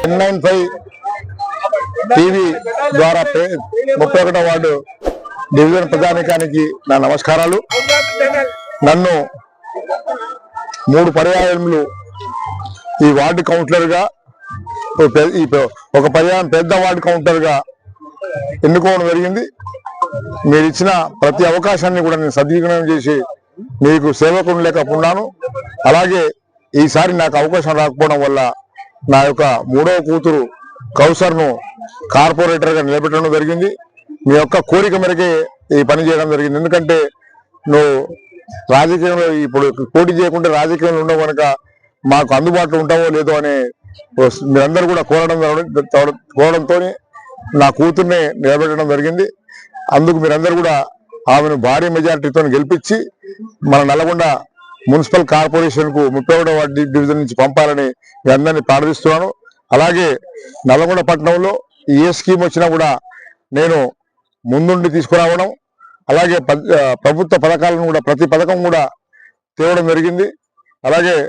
One nine five TV ద్వారా ముప్పై ఒకటో వార్డు డివిజన్ ప్రధానికానికి నా నమస్కారాలు. నన్ను మూడు పర్యాయములు ఈ వార్డు కౌన్సిలర్గా ఒక పర్యాయం పెద్ద వార్డు కౌంటర్గా ఎన్నుకోవడం జరిగింది. మీరు ఇచ్చిన ప్రతి అవకాశాన్ని కూడా నేను సద్వినియోగం చేసి మీకు సేవకుని లేకపోతున్నాను అలాగే ఈసారి నాకు అవకాశం రాకపోవడం వల్ల నా యొక్క మూడవ కూతురు కౌసర్ను కార్పొరేటర్గా నిలబెట్టడం జరిగింది. మీ యొక్క కోరిక మేరకే ఈ పని చేయడం జరిగింది. ఎందుకంటే నువ్వు రాజకీయంలో ఇప్పుడు పోటీ చేయకుంటే రాజకీయంలో ఉండవు కనుక మాకు అందుబాటులో ఉంటావో లేదో అని మీరందరూ కూడా కోరడం కోరడంతో నా కూతుర్ని నిలబెట్టడం జరిగింది. అందుకు మీరందరూ కూడా ఆమెను భారీ మెజారిటీతో గెలిపించి మన నల్గొండ మున్సిపల్ కార్పొరేషన్కు ముప్పై ఒకటో వార్డు డివిజన్ నుంచి పంపాలని మీ అందరినీ ప్రార్థిస్తున్నాను. అలాగే నల్గొండ పట్టణంలో ఏ స్కీమ్ వచ్చినా కూడా నేను ముందుండి తీసుకురావడం అలాగే ప- ప్రభుత్వ పథకాలను కూడా ప్రతి పథకం కూడా తేవడం జరిగింది. అలాగే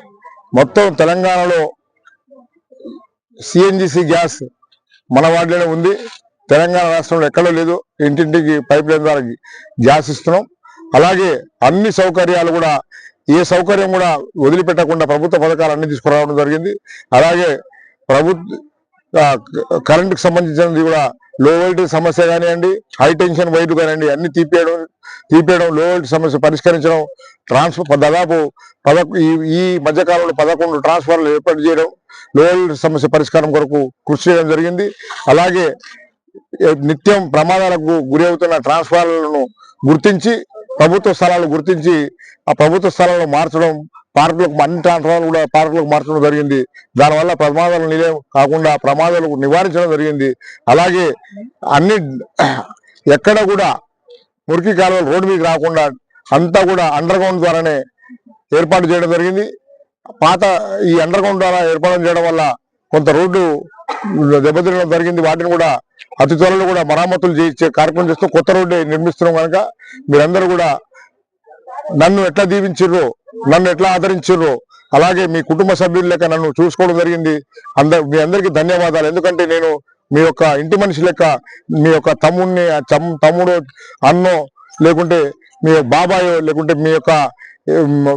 మొత్తం తెలంగాణలో సిఎన్జిసి గ్యాస్ మన వార్డులోనే ఉంది. తెలంగాణ రాష్ట్రంలో ఎక్కడో లేదు. ఇంటింటికి పైప్ లైన్ ద్వారా గ్యాస్ ఇస్తున్నాం. అలాగే అన్ని సౌకర్యాలు కూడా ఏ సౌకర్యం కూడా వదిలిపెట్టకుండా ప్రభుత్వ పథకాలు అన్ని తీసుకురావడం జరిగింది. అలాగే ప్రభుత్వ కరెంటుకు సంబంధించినది కూడా లో వోల్టేజ్ సమస్య కానివ్వండి హై టెన్షన్ వైర్లు కానివ్వండి అన్ని తీపేయడం తీపేయడం లో వోల్టేజ్ సమస్య పరిష్కరించడం ట్రాన్స్ఫర్ దాదాపు పదకొ ఈ ఈ మధ్యకాలంలో పదకొండు ట్రాన్స్ఫర్లు ఏర్పాటు చేయడం లో వోల్టేజ్ సమస్య పరిష్కారం కొరకు కృషి చేయడం జరిగింది. అలాగే నిత్యం ప్రమాదాలకు గురి అవుతున్న ట్రాన్స్ఫార్మర్లను గుర్తించి ప్రభుత్వ స్థలాలు గుర్తించి ఆ ప్రభుత్వ స్థలాలను మార్చడం పార్కులకు అన్ని ట్రాన్స్ఫార్మర్లు కూడా పార్కులకు మార్చడం జరిగింది. దానివల్ల ప్రమాదాలు నిలయం కాకుండా ప్రమాదాలు నివారించడం జరిగింది. అలాగే అన్ని ఎక్కడ కూడా మురికి కాలువలు రోడ్డు మీదకి రాకుండా అంతా కూడా అండర్ గ్రౌండ్ ద్వారానే ఏర్పాటు చేయడం జరిగింది. పాత ఈ అండర్ గ్రౌండ్ ద్వారా ఏర్పాటు చేయడం వల్ల కొంత రోడ్డు దెబ్బతినడం జరిగింది. వాటిని కూడా అతి త్వరలో కూడా మరామతులు చేయించే కార్యక్రమం చేస్తూ కొత్త రోడ్డు నిర్మిస్తున్నాం కనుక మీరందరూ కూడా నన్ను ఎట్లా దీవించిర్రో నన్ను ఎట్లా ఆదరించిర్రో అలాగే మీ కుటుంబ సభ్యుల లెక్క నన్ను చూసుకోవడం జరిగింది. అందరు మీ అందరికీ ధన్యవాదాలు. ఎందుకంటే నేను మీ యొక్క ఇంటి మనిషి లెక్క మీ యొక్క తమ్ముడిని తమ్ముడు అన్నో లేకుంటే మీ బాబాయో లేకుంటే మీ యొక్క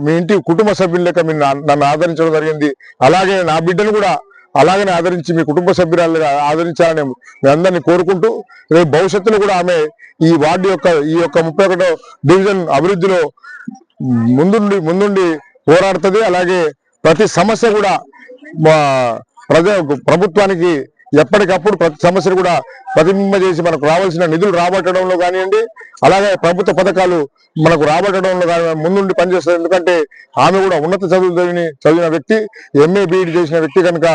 మీ ఇంటి కుటుంబ సభ్యుల లెక్క మీరు నన్ను ఆదరించడం జరిగింది. అలాగే నా బిడ్డను కూడా అలాగనే ఆదరించి మీ కుటుంబ సభ్యురాలుగా ఆదరించాలని మీ అందరినీ కోరుకుంటూ రేపు భవిష్యత్తులో కూడా ఆమె ఈ వార్డు యొక్క ఈ యొక్క ముప్పై ఒకటో డివిజన్ అభివృద్ధిలో ముందుండి ముందుండి పోరాడుతుంది. అలాగే ప్రతి సమస్య కూడా మా ప్రజా ప్రభుత్వానికి ఎప్పటికప్పుడు ప్రతి సమస్యను కూడా ప్రతిబింబ చేసి మనకు రావాల్సిన నిధులు రాబట్టడంలో కానివ్వండి అలాగే ప్రభుత్వ పథకాలు మనకు రాబట్టడంలో కానీ ముందుండి పనిచేస్తుంది ఎందుకంటే ఆమె కూడా ఉన్నత చదువులు చదివిన చదివిన వ్యక్తి ఎంఏ బీఈడి చేసిన వ్యక్తి కనుక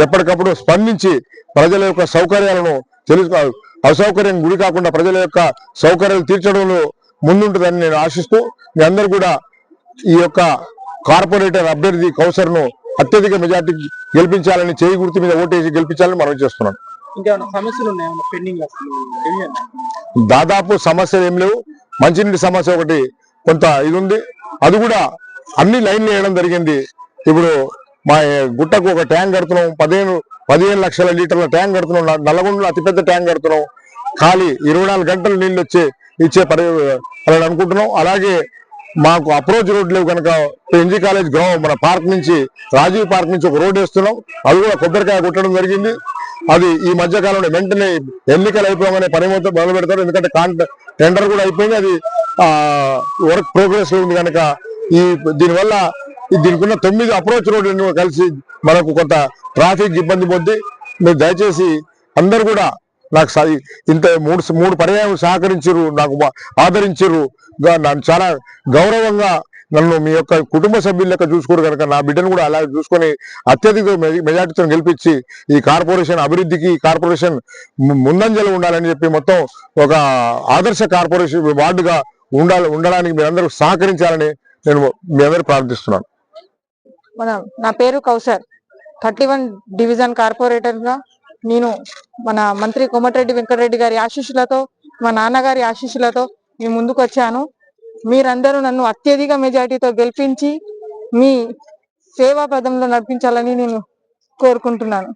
ఎప్పటికప్పుడు స్పందించి ప్రజల యొక్క సౌకర్యాలను తెలుసు అసౌకర్యం గురి కాకుండా ప్రజల యొక్క సౌకర్యాలు తీర్చడంలో ముందుంటుందని నేను ఆశిస్తూ మీ అందరూ కూడా ఈ యొక్క కార్పొరేటర్ అభ్యర్థి కౌసర్ను అత్యధిక మెజార్టీ గెలిపించాలని చేయి గుర్తు మీద ఓటేసి గెలిపించాలని మనం చేస్తున్నాం. దాదాపు సమస్యలు ఏం లేవు. మంచినీటి సమస్య ఒకటి కొంత ఇది ఉంది. అది కూడా అన్ని లైన్లు వేయడం జరిగింది. ఇప్పుడు మా గుట్టకు ఒక ట్యాంక్ కడుతున్నాం. పదిహేను పదిహేను లక్షల లీటర్ల ట్యాంక్ కడుతున్నాం. నల్లగొండలో అతిపెద్ద ట్యాంక్ కడుతున్నాం. ఖాళీ ఇరవై నాలుగు గంటలు నీళ్ళు వచ్చే ఇచ్చే పరి అని అనుకుంటున్నాం. అలాగే మాకు అప్రోచ్ రోడ్ లేవు కనుక ఎన్జీ కాలేజ్ గ్రౌండ్ మన పార్క్ నుంచి రాజీవ్ పార్క్ నుంచి ఒక రోడ్ వేస్తున్నాం. అది కూడా కొబ్బరికాయ కొట్టడం జరిగింది. అది ఈ మధ్య కాలంలో వెంటనే ఎన్నికలు అయిపోగానే పని మొత్తం మొదలు పెడతారు. ఎందుకంటే కాంట టెండర్ కూడా అయిపోయింది. అది వర్క్ ప్రోగ్రెస్లో ఉంది కనుక ఈ దీనివల్ల దీనికి ఉన్న తొమ్మిది అప్రోచ్ రోడ్లను కలిసి మనకు కొంత ట్రాఫిక్ ఇబ్బంది పొంది మీరు దయచేసి అందరు కూడా నాకు ఇంత మూడు మూడు పర్యాయం సహకరించరు నాకు ఆదరించరు నన్ను చాలా గౌరవంగా నన్ను మీ యొక్క కుటుంబ సభ్యుల లెక్క చూసుకోరు కనుక నా బిడ్డను కూడా అలా చూసుకొని అత్యధిక మెజార్టీతో గెలిపించి ఈ కార్పొరేషన్ అభివృద్ధికి కార్పొరేషన్ ముందంజలు ముందంజలో ఉండాలని చెప్పి మొత్తం ఒక ఆదర్శ కార్పొరేషన్ వార్డుగా ఉండాలి ఉండడానికి మీరందరూ సహకరించాలని నేను మీ అందరూ ప్రార్థిస్తున్నాను. నా పేరు కౌసర్ థర్టీ వన్ డివిజన్ కార్పొరేటర్గా నేను మన మంత్రి కోమటిరెడ్డి వెంకటరెడ్డి గారి ఆశీస్సులతో మా నాన్నగారి ఆశీస్సులతో మీ ముందుకు వచ్చాను. మీరందరూ నన్ను అత్యధిక మెజార్టీతో గెలిపించి మీ సేవా పదంలో నడిపించాలని నేను కోరుకుంటున్నాను.